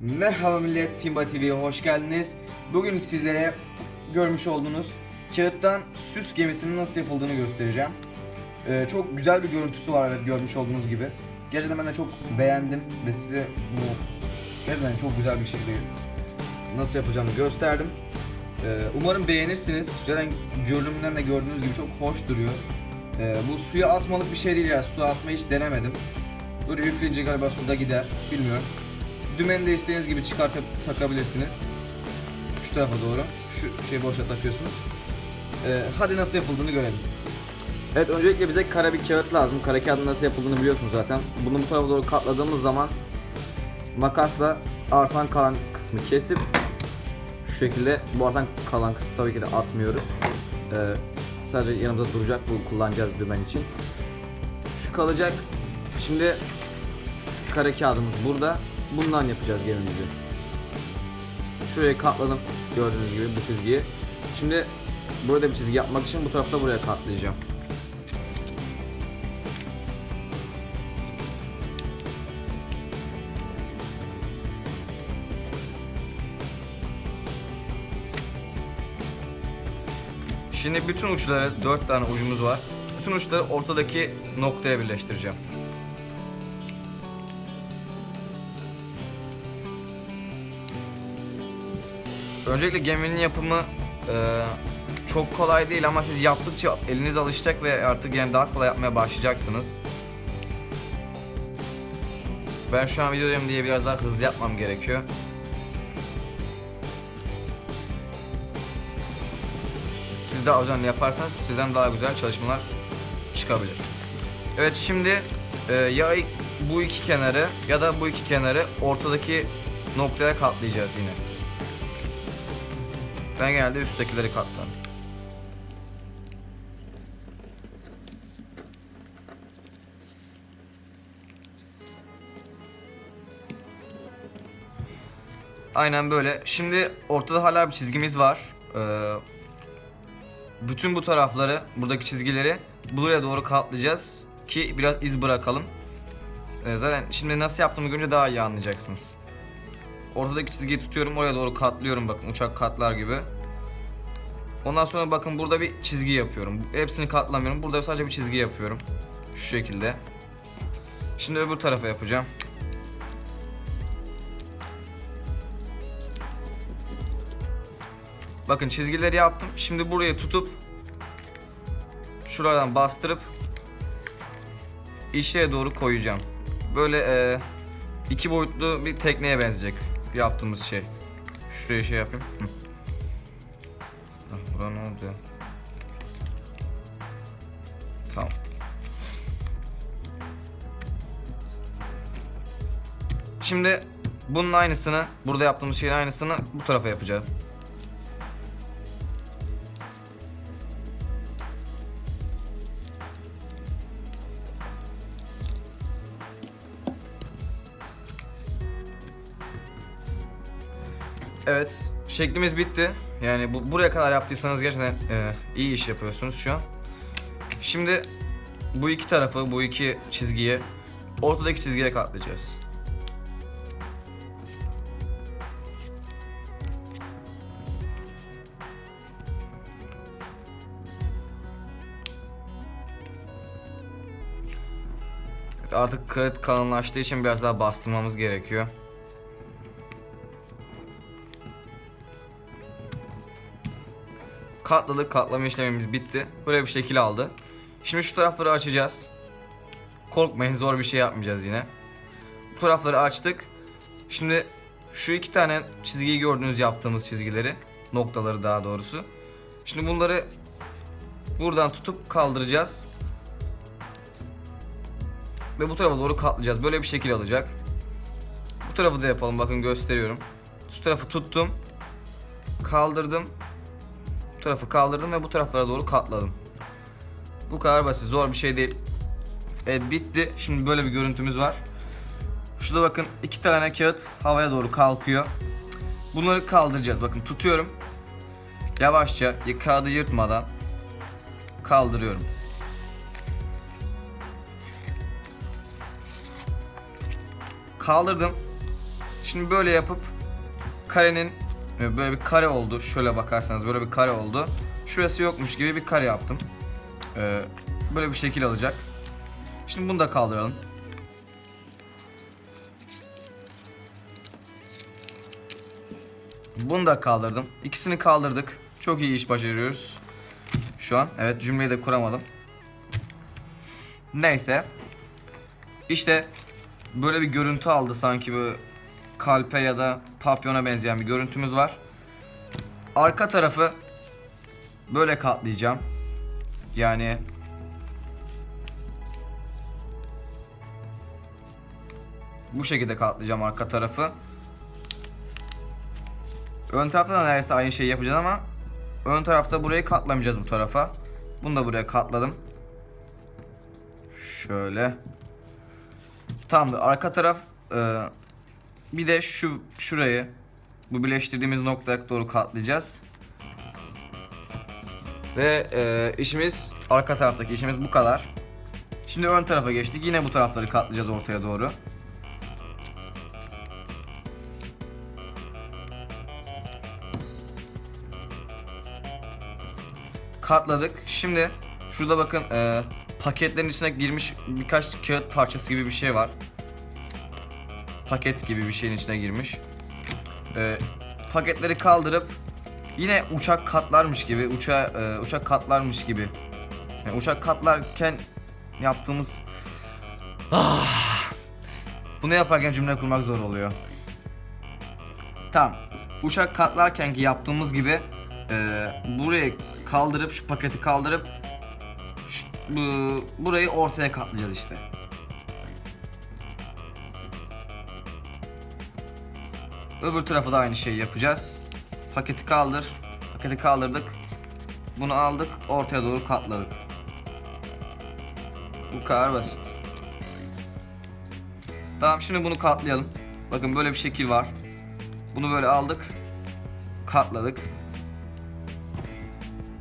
Merhaba millet, Timba TV'ye hoş geldiniz. Bugün sizlere görmüş olduğunuz kağıttan süs gemisinin nasıl yapıldığını göstereceğim. Ee, çok güzel bir görüntüsü var evet görmüş olduğunuz gibi. Gerçekten ben de çok beğendim ve size bu gerçekten çok güzel bir şekilde nasıl yapacağımı gösterdim. Ee, umarım beğenirsiniz. Zaten görünümünden de gördüğünüz gibi çok hoş duruyor. Ee, bu suya atmalık bir şey değil ya. Suya atmayı hiç denemedim. Böyle üfleyince galiba suda gider. Bilmiyorum. Dümeni de istediğiniz gibi çıkartıp takabilirsiniz. Şu tarafa doğru. Şu şeyi boşa takıyorsunuz. Ee, hadi nasıl yapıldığını görelim. Evet öncelikle bize kara bir kağıt lazım. Kara kağıdın nasıl yapıldığını biliyorsunuz zaten. Bunu bu tarafa doğru katladığımız zaman makasla artan kalan kısmı kesip şu şekilde bu artan kalan kısmı tabii ki de atmıyoruz. Ee, sadece yanımızda duracak bu kullanacağız dümen için. Şu kalacak. Şimdi kare kağıdımız burada. Bundan yapacağız gemimizi. Şuraya katladım gördüğünüz gibi bu çizgiyi. Şimdi burada bir çizgi yapmak için bu tarafta buraya katlayacağım. Şimdi bütün uçları, 4 tane ucumuz var. Bütün uçları ortadaki noktaya birleştireceğim. Öncelikle geminin yapımı e, çok kolay değil ama siz yaptıkça eliniz alışacak ve artık yani daha kolay yapmaya başlayacaksınız. Ben şu an videodayım diye biraz daha hızlı yapmam gerekiyor. Siz daha özenli yaparsanız sizden daha güzel çalışmalar çıkabilir. Evet şimdi e, ya bu iki kenarı ya da bu iki kenarı ortadaki noktaya katlayacağız yine. Ben genelde üsttekileri katlarım. Aynen böyle. Şimdi ortada hala bir çizgimiz var. Ee, bütün bu tarafları, buradaki çizgileri buraya doğru katlayacağız ki biraz iz bırakalım. Ee, zaten şimdi nasıl yaptığımı görünce daha iyi anlayacaksınız. Ortadaki çizgiyi tutuyorum, oraya doğru katlıyorum bakın uçak katlar gibi. Ondan sonra bakın burada bir çizgi yapıyorum. Hepsini katlamıyorum. Burada sadece bir çizgi yapıyorum. Şu şekilde. Şimdi öbür tarafa yapacağım. Bakın çizgileri yaptım. Şimdi buraya tutup şuradan bastırıp işe doğru koyacağım. Böyle e, iki boyutlu bir tekneye benzeyecek yaptığımız şey. Şuraya şey yapayım. Hı. Ah, Bura ne oldu ya? Tamam. Şimdi bunun aynısını, burada yaptığımız şeyin aynısını bu tarafa yapacağız. Şeklimiz bitti. Yani bu buraya kadar yaptıysanız gerçekten e, iyi iş yapıyorsunuz şu an. Şimdi bu iki tarafı, bu iki çizgiye ortadaki çizgiye katlayacağız. Artık kağıt kalınlaştığı için biraz daha bastırmamız gerekiyor. Katladık, katlama işlemimiz bitti. Böyle bir şekil aldı. Şimdi şu tarafları açacağız. Korkmayın zor bir şey yapmayacağız yine. Bu tarafları açtık. Şimdi şu iki tane çizgiyi gördüğünüz yaptığımız çizgileri, noktaları daha doğrusu. Şimdi bunları buradan tutup kaldıracağız. Ve bu tarafa doğru katlayacağız. Böyle bir şekil alacak. Bu tarafı da yapalım. Bakın gösteriyorum. Şu tarafı tuttum. Kaldırdım. Bu tarafı kaldırdım ve bu taraflara doğru katladım. Bu kadar basit. Zor bir şey değil. Evet bitti. Şimdi böyle bir görüntümüz var. Şurada bakın iki tane kağıt havaya doğru kalkıyor. Bunları kaldıracağız. Bakın tutuyorum. Yavaşça kağıdı yırtmadan kaldırıyorum. Kaldırdım. Şimdi böyle yapıp karenin böyle bir kare oldu. Şöyle bakarsanız böyle bir kare oldu. Şurası yokmuş gibi bir kare yaptım. Ee, böyle bir şekil alacak. Şimdi bunu da kaldıralım. Bunu da kaldırdım. İkisini kaldırdık. Çok iyi iş başarıyoruz. Şu an. Evet cümleyi de kuramadım. Neyse. İşte böyle bir görüntü aldı sanki böyle kalpe ya da papyona benzeyen bir görüntümüz var. Arka tarafı böyle katlayacağım. Yani bu şekilde katlayacağım arka tarafı. Ön tarafta da neredeyse aynı şeyi yapacağız ama ön tarafta burayı katlamayacağız bu tarafa. Bunu da buraya katladım. Şöyle. Tamamdır. Arka taraf e, bir de şu şurayı bu birleştirdiğimiz noktaya doğru katlayacağız. Ve e, işimiz arka taraftaki işimiz bu kadar. Şimdi ön tarafa geçtik. Yine bu tarafları katlayacağız ortaya doğru. Katladık. Şimdi şurada bakın e, paketlerin içine girmiş birkaç kağıt parçası gibi bir şey var. Paket gibi bir şeyin içine girmiş. E, paketleri kaldırıp yine uçak katlarmış gibi, uçağa e, uçak katlarmış gibi. Yani uçak katlarken yaptığımız ah, bunu yaparken cümle kurmak zor oluyor. Tamam. Uçak katlarken ki yaptığımız gibi e, burayı kaldırıp şu paketi kaldırıp şu, bu, burayı ortaya katlayacağız işte. Öbür tarafı da aynı şeyi yapacağız. Paketi kaldır. Paketi kaldırdık. Bunu aldık. Ortaya doğru katladık. Bu kadar basit. Tamam şimdi bunu katlayalım. Bakın böyle bir şekil var. Bunu böyle aldık. Katladık.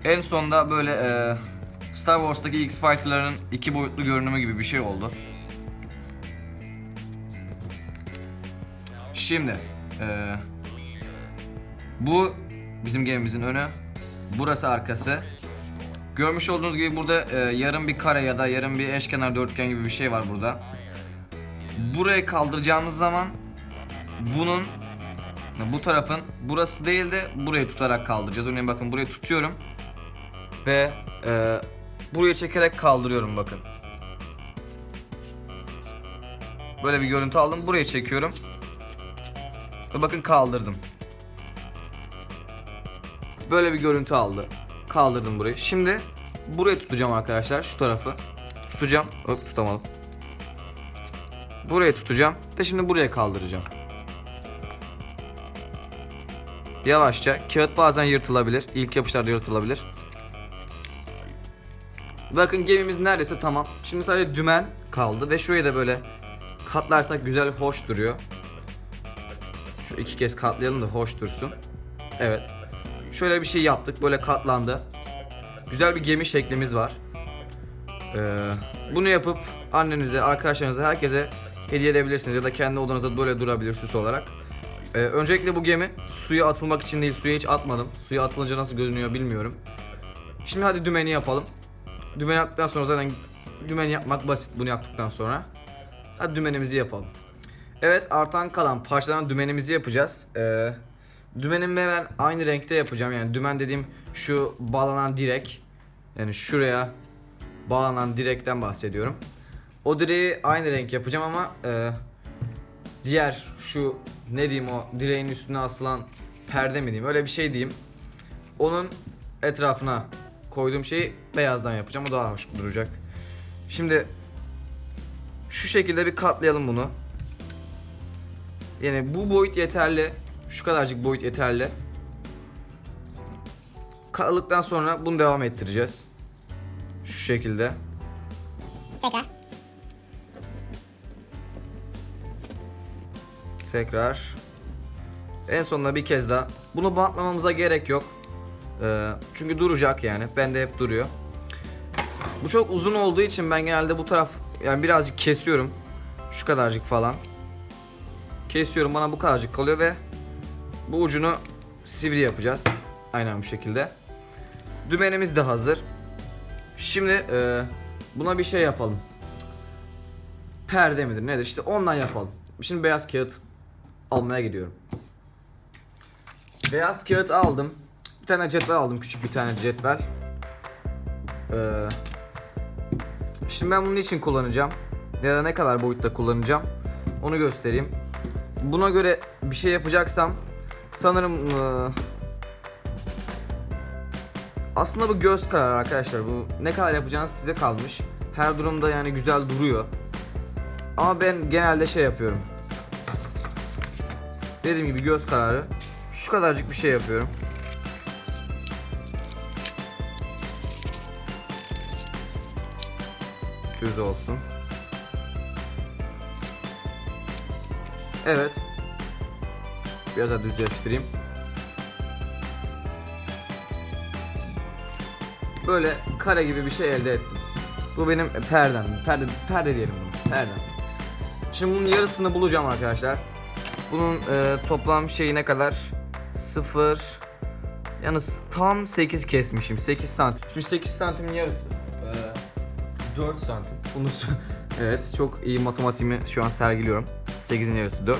En sonda böyle e, Star Wars'taki X-Fighter'ların iki boyutlu görünümü gibi bir şey oldu. Şimdi e, bu bizim gemimizin önü. Burası arkası. Görmüş olduğunuz gibi burada e, yarım bir kare ya da yarım bir eşkenar dörtgen gibi bir şey var burada. Burayı kaldıracağımız zaman bunun bu tarafın burası değil de burayı tutarak kaldıracağız. Örneğin bakın burayı tutuyorum ve e, buraya çekerek kaldırıyorum bakın. Böyle bir görüntü aldım. Buraya çekiyorum. Bakın kaldırdım. Böyle bir görüntü aldı. Kaldırdım burayı. Şimdi burayı tutacağım arkadaşlar. Şu tarafı. Tutacağım. Hop tutamadım. Burayı tutacağım. Ve şimdi buraya kaldıracağım. Yavaşça. Kağıt bazen yırtılabilir. İlk yapışlarda yırtılabilir. Bakın gemimiz neredeyse tamam. Şimdi sadece dümen kaldı ve şurayı da böyle katlarsak güzel hoş duruyor. İki kez katlayalım da hoş dursun. Evet. Şöyle bir şey yaptık. Böyle katlandı. Güzel bir gemi şeklimiz var. Ee, bunu yapıp annenize, arkadaşlarınıza, herkese hediye edebilirsiniz ya da kendi odanızda böyle durabilir süs olarak. Ee, öncelikle bu gemi suya atılmak için değil, suya hiç atmadım. Suya atılınca nasıl görünüyor bilmiyorum. Şimdi hadi dümeni yapalım. Dümen yaptıktan sonra zaten dümen yapmak basit bunu yaptıktan sonra. Hadi dümenimizi yapalım. Evet artan kalan parçadan dümenimizi yapacağız. Ee, dümenimi ben aynı renkte yapacağım. Yani dümen dediğim şu bağlanan direk. Yani şuraya bağlanan direkten bahsediyorum. O direği aynı renk yapacağım ama e, diğer şu ne diyeyim o direğin üstüne asılan perde mi diyeyim öyle bir şey diyeyim. Onun etrafına koyduğum şeyi beyazdan yapacağım. O daha hoş duracak. Şimdi şu şekilde bir katlayalım bunu. Yani bu boyut yeterli. Şu kadarcık boyut yeterli. Katladıktan sonra bunu devam ettireceğiz. Şu şekilde. Tekrar. Tekrar. En sonunda bir kez daha. Bunu bantlamamıza gerek yok. Ee, çünkü duracak yani. Bende hep duruyor. Bu çok uzun olduğu için ben genelde bu taraf yani birazcık kesiyorum. Şu kadarcık falan. Kesiyorum bana bu kadarcık kalıyor ve bu ucunu sivri yapacağız. Aynen bu şekilde. Dümenimiz de hazır. Şimdi e, buna bir şey yapalım. Perde midir nedir işte ondan yapalım. Şimdi beyaz kağıt almaya gidiyorum. Beyaz kağıt aldım. Bir tane cetvel aldım küçük bir tane cetvel. Ee, şimdi ben bunun için kullanacağım. Ya da ne kadar boyutta kullanacağım. Onu göstereyim. Buna göre bir şey yapacaksam sanırım ee, aslında bu göz kararı arkadaşlar. Bu ne kadar yapacağınız size kalmış. Her durumda yani güzel duruyor. Ama ben genelde şey yapıyorum. Dediğim gibi göz kararı. Şu kadarcık bir şey yapıyorum. Düz olsun. Evet. Biraz daha düzleştireyim. Böyle kare gibi bir şey elde ettim. Bu benim perdem. Perde, perde diyelim bunu. Perdem. Şimdi bunun yarısını bulacağım arkadaşlar. Bunun e, toplam şeyi ne kadar? 0 Yalnız tam 8 kesmişim. 8 santim. Şimdi 8 santimin yarısı. E, 4 santim. Bunu evet çok iyi matematiğimi şu an sergiliyorum. 8'in yarısı 4.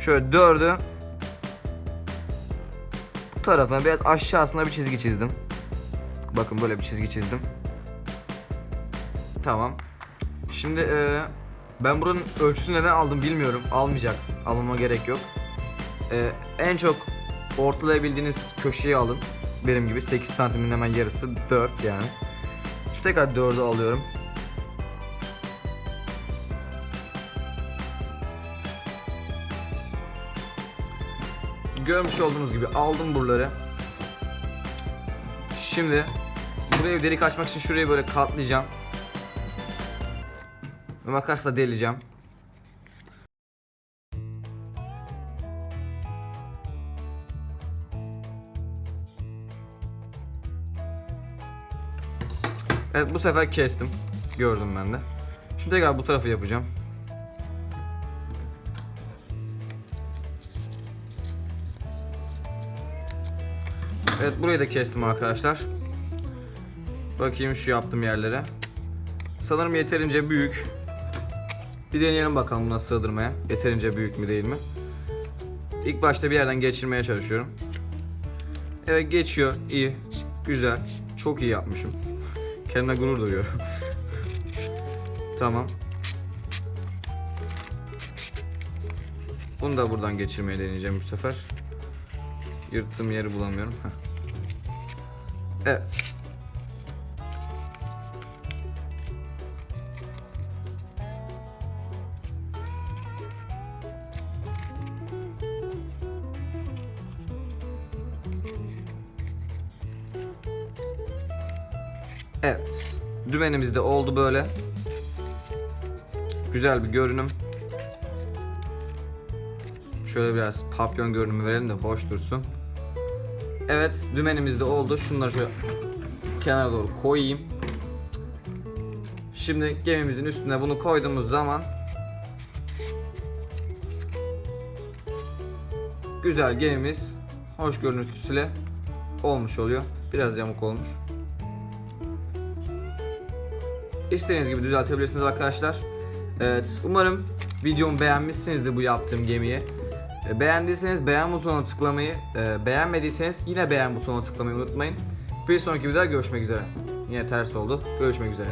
Şöyle 4'ü bu tarafına biraz aşağısına bir çizgi çizdim. Bakın böyle bir çizgi çizdim. Tamam. Şimdi e, ben buranın ölçüsünü neden aldım bilmiyorum. Almayacak. Almama gerek yok. E, en çok ortalayabildiğiniz köşeyi alın. Benim gibi 8 santimin hemen yarısı 4 yani. Şimdi tekrar 4'ü alıyorum. Görmüş olduğunuz gibi aldım buraları. Şimdi buraya delik açmak için şurayı böyle katlayacağım. Ve makasla deleceğim. Evet bu sefer kestim. Gördüm ben de. Şimdi tekrar bu tarafı yapacağım. Evet burayı da kestim arkadaşlar. Bakayım şu yaptığım yerlere. Sanırım yeterince büyük. Bir deneyelim bakalım buna sığdırmaya. Yeterince büyük mü değil mi? İlk başta bir yerden geçirmeye çalışıyorum. Evet geçiyor. İyi. Güzel. Çok iyi yapmışım. Kendime gurur duyuyorum. tamam. Bunu da buradan geçirmeye deneyeceğim bu sefer. Yırttığım yeri bulamıyorum. Evet. Evet. Dümenimiz de oldu böyle. Güzel bir görünüm. Şöyle biraz papyon görünümü verelim de hoş dursun. Evet dümenimiz de oldu. Şunları şöyle kenara doğru koyayım. Şimdi gemimizin üstüne bunu koyduğumuz zaman güzel gemimiz hoş görüntüsüyle olmuş oluyor. Biraz yamuk olmuş. İstediğiniz gibi düzeltebilirsiniz arkadaşlar. Evet, umarım videomu beğenmişsinizdir bu yaptığım gemiyi. E, Beğendiyseniz beğen butonuna tıklamayı, e, beğenmediyseniz yine beğen butonuna tıklamayı unutmayın. Bir sonraki videoda görüşmek üzere. Yine ters oldu. Görüşmek üzere.